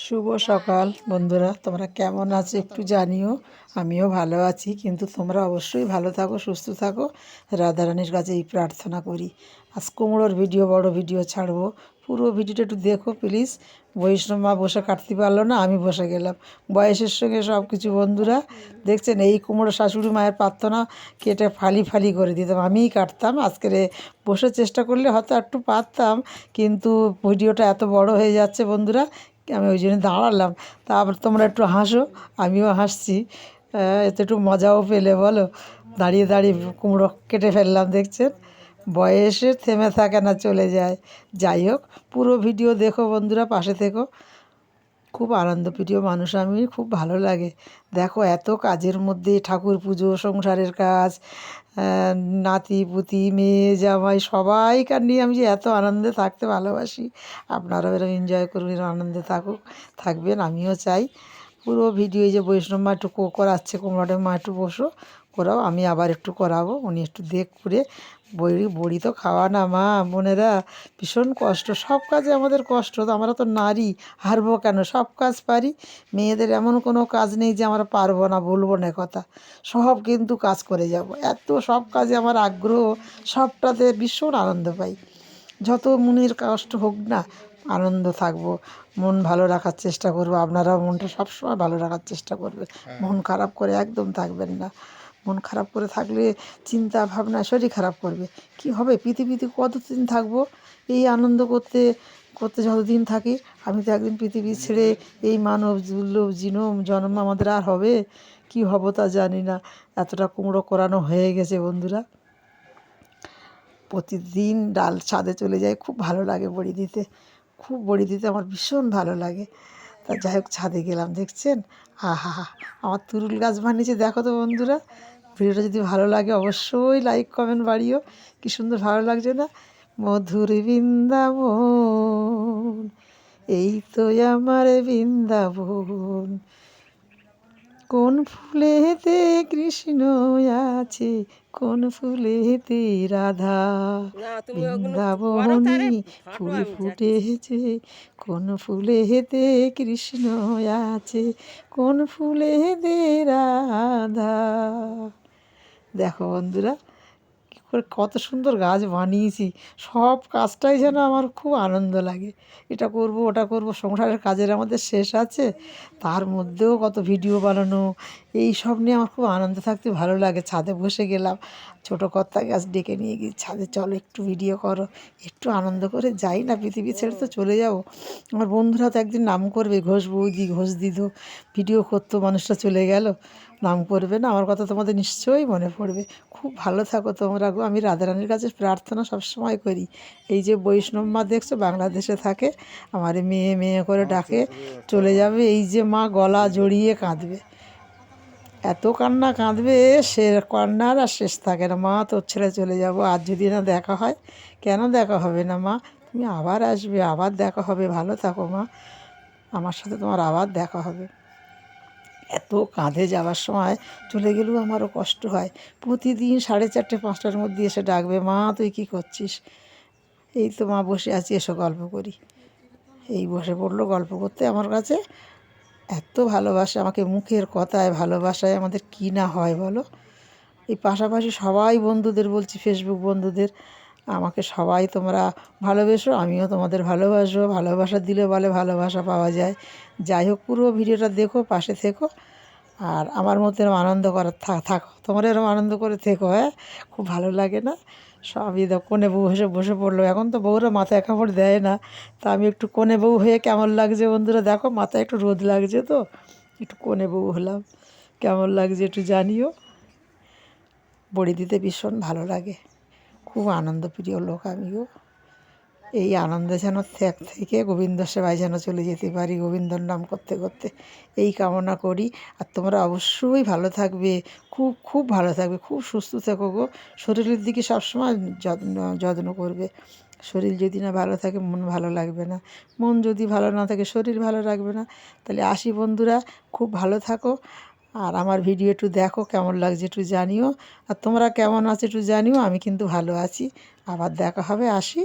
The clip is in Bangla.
শুভ সকাল, বন্ধুরা। তোমরা কেমন আছো একটু জানিও। আমিও ভালো আছি, কিন্তু তোমরা অবশ্যই ভালো থাকো, সুস্থ থাকো। রাধারানীর কাছে এই প্রার্থনা করি। আজ কুমড়োর ভিডিও, বড় ভিডিও ছাড়বো। পুরো ভিডিওটা একটু দেখো প্লিজ বৈষ্ণব মা বসে কাটতে পারল না, আমি বসে গেলাম। বয়সের সঙ্গে সব কিছু বন্ধুরা। দেখছেন, এই কুমড়ো শাশুড়ি মায়ের পারতো না কেটে ফালি ফালি করে দিতাম। আমিই কাটতাম আজকের বসে চেষ্টা করলে হয়তো একটু পারতাম, কিন্তু ভিডিওটা এত বড় হয়ে যাচ্ছে, বন্ধুরা। আমি ওই জন্য দাঁড়ালাম। তারপর তোমরা একটু হাসো, আমিও হাসছি। এতে একটু মজাও পেলে, বলো? দাঁড়িয়ে দাঁড়িয়ে কুমড়ো কেটে ফেললাম, দেখছেন? বয়সে থেমে থাকে না, চলে যায়। যাই হোক, পুরো ভিডিও দেখো বন্ধুরা, পাশে থেকো। খুব আনন্দপ্রিয় মানুষ, আমি, খুব ভালো লাগে। দেখো, এত কাজের মধ্যে ঠাকুর পুজো, সংসারের কাজ নাতি, পুতি, মেয়ে, জামাই, সবাইকার নিয়ে আমি যে এত আনন্দে থাকতে ভালোবাসি। আপনারাও এরকম এনজয় করুন এরকম আনন্দে থাকুক, থাকবেন, আমিও চাই। পুরো ভিডিও যে বৈষ্ণব মা একটু কো- করাচ্ছে কুমড়াটা মা একটু বসো, করাও, আমি আবার একটু করাবো, উনি একটু দেখ করে বড়ি বড়ি তো খাওয়া না মা, বোনেরা, ভীষণ কষ্ট, সব কাজে আমাদের কষ্ট, তো আমরা তো নারী, হারবো কেন? সব কাজ পারি, মেয়েদের এমন কোনো কাজ নেই যে আমরা পারব না, বলব না কথা, সব কিন্তু কাজ করে যাব, এত সব কাজে আমার আগ্রহ, সবটাতে ভীষণ আনন্দ পাই, যত মনের কষ্ট হোক না আনন্দ থাকব মন ভালো রাখার চেষ্টা করব আপনারাও মনটা সবসময় ভালো রাখার চেষ্টা করবেন। মন খারাপ করে একদম থাকবেন না। মন খারাপ করে থাকলে চিন্তা ভাবনা শরীর খারাপ করবে। কি হবে? পৃথিবীতে কতদিন থাকব? এই আনন্দ করতে করতে যতদিন থাকি আমি তো একদিন পৃথিবী ছেড়ে এই মানব দুর্লভ জিনম জন্ম আমাদের আর হবে? কি হব তা জানি না। এতটা কুমড়ো করানো হয়ে গেছে বন্ধুরা। প্রতিদিন ডাল ছাদে চলে যাই খুব ভালো লাগে বড়ি দিতে। খুব বড়ি দিতে আমার ভীষণ ভালো লাগে। তা যাই হোক ছাদে গেলাম, দেখছেন? আহা, আমার তুরুল গাছ বানিয়েছে, দেখো তো বন্ধুরা। ভিডিওটা যদি ভালো লাগে, অবশ্যই লাইক কমেন্ট বাড়িও। কি সুন্দর ভালো লাগছে না? মধুর বৃন্দাবন, এই তো আমার বৃন্দাবন। কোন ফুলেতে কৃষ্ণ আছে? কোন ফুলেতে রাধা বৃন্দাবনী ফুল ফুটেছে। কোন ফুলেতে কৃষ্ণ আছে? কোন ফুলেতে রাধা? দেখো বন্ধুরা করে কত সুন্দর গাছ বানিয়েছি। সব কাজটাই যেন আমার খুব আনন্দ লাগে। এটা করব, ওটা করব, সংসারের কাজের আমাদের শেষ আছে। তার মধ্যেও কত ভিডিও বানানো, এই সব নিয়ে আমার খুব আনন্দ থাকতে ভালো লাগে। ছাদে বসে গেলাম, ছোটো কর্তা গাছ ডেকে নিয়ে গিয়ে ছাদে চলো, একটু ভিডিও করো, একটু আনন্দ করে যাই না, পৃথিবী ছেড়ে তো চলে যাব। আমার বন্ধুরা তো একদিন নাম করবে, ঘোষ বৌদি, ঘোষ দিদু ভিডিও করতো, মানুষটা চলে গেল। নাম করবে না, আমার কথা তোমাদের নিশ্চয়ই মনে পড়বে। খুব ভালো থাকো তোমরা গো, আমি রাধারানীর কাছে প্রার্থনা সবসময় করি। এই যে বৈষ্ণব মা দেখছ, বাংলাদেশে থাকে, আমার মেয়ে মেয়ে করে ডাকে, চলে যাবে, এই যে মা গলা জড়িয়ে কাঁদবে। এত কান্না কাঁদবে, সে কান্নার আর শেষ থাকে না। মা, তোর ছেড়ে চলে যাব, আর যদি না দেখা হয়, কেন দেখা হবে না মা? তুমি আবার আসবে, আবার দেখা হবে, ভালো থাকো মা। আমার সাথে তোমার আবার দেখা হবে। এত কাঁধে যাওয়ার সময় চলে গেলেও আমারও কষ্ট হয়। প্রতিদিন সাড়ে চারটে, পাঁচটার মধ্যে এসে ডাকবে, মা, তুই কী করছিস? এই তো মা বসে আছি, এসো গল্প করি। এই বসে পড়ল গল্প করতে। আমার কাছে এত ভালোবাসে, আমাকে মুখের কথায় ভালোবাসায় আমাদের কী না হয় বলো? এই পাশাপাশি সবাই বন্ধুদের বলছি ফেসবুক বন্ধুদের আমাকে সবাই তোমরা ভালোবেসো, আমিও তোমাদের ভালোবাসবো। ভালোবাসা দিলে বলে ভালোবাসা পাওয়া যায়। যাই হোক, পুরো ভিডিওটা দেখো, পাশে থেকো। আর আমার মতো এরকম আনন্দ করার থাকো। তোমরা এরকম আনন্দ করে থেকো হ্যাঁ? খুব ভালো লাগে না? সবই দেখো কোনে বউ এসে বসে পড়ল। এখন তো বউরা মাথায় কাপড় দেয় না। তা আমি একটু কোনে বউ হয়ে কেমন লাগছে বন্ধুরা? দেখো, মাথায় একটু রোদ লাগছে তো। একটু কোনে বউ হলাম। কেমন লাগছে একটু জানিও। বড়ি দিতে ভীষণ ভালো লাগে। খুব আনন্দপ্রিয় লোক আমিও এই আনন্দে যেন ত্যাগ থেকে গোবিন্দ সেবায় যেন চলে যেতে পারি, গোবিন্দর নাম করতে করতে। এই কামনা করি। আর তোমরা অবশ্যই ভালো থাকবে, খুব খুব ভালো থাকবে, খুব সুস্থ থেকো গো। শরীরের দিকে সবসময় যত্ন যত্ন করবে। শরীর যদি না ভালো থাকে, মন ভালো লাগবে না। মন যদি ভালো না থাকে, শরীর ভালো রাখবে না। তাহলে আসি বন্ধুরা, খুব ভালো থাকো। আর আমার ভিডিও একটু দেখো কেমন লাগছে একটু জানিও। আর তোমরা কেমন আছো একটু জানিও, আমি কিন্তু ভালো আছি। আবার দেখা হবে, আসি।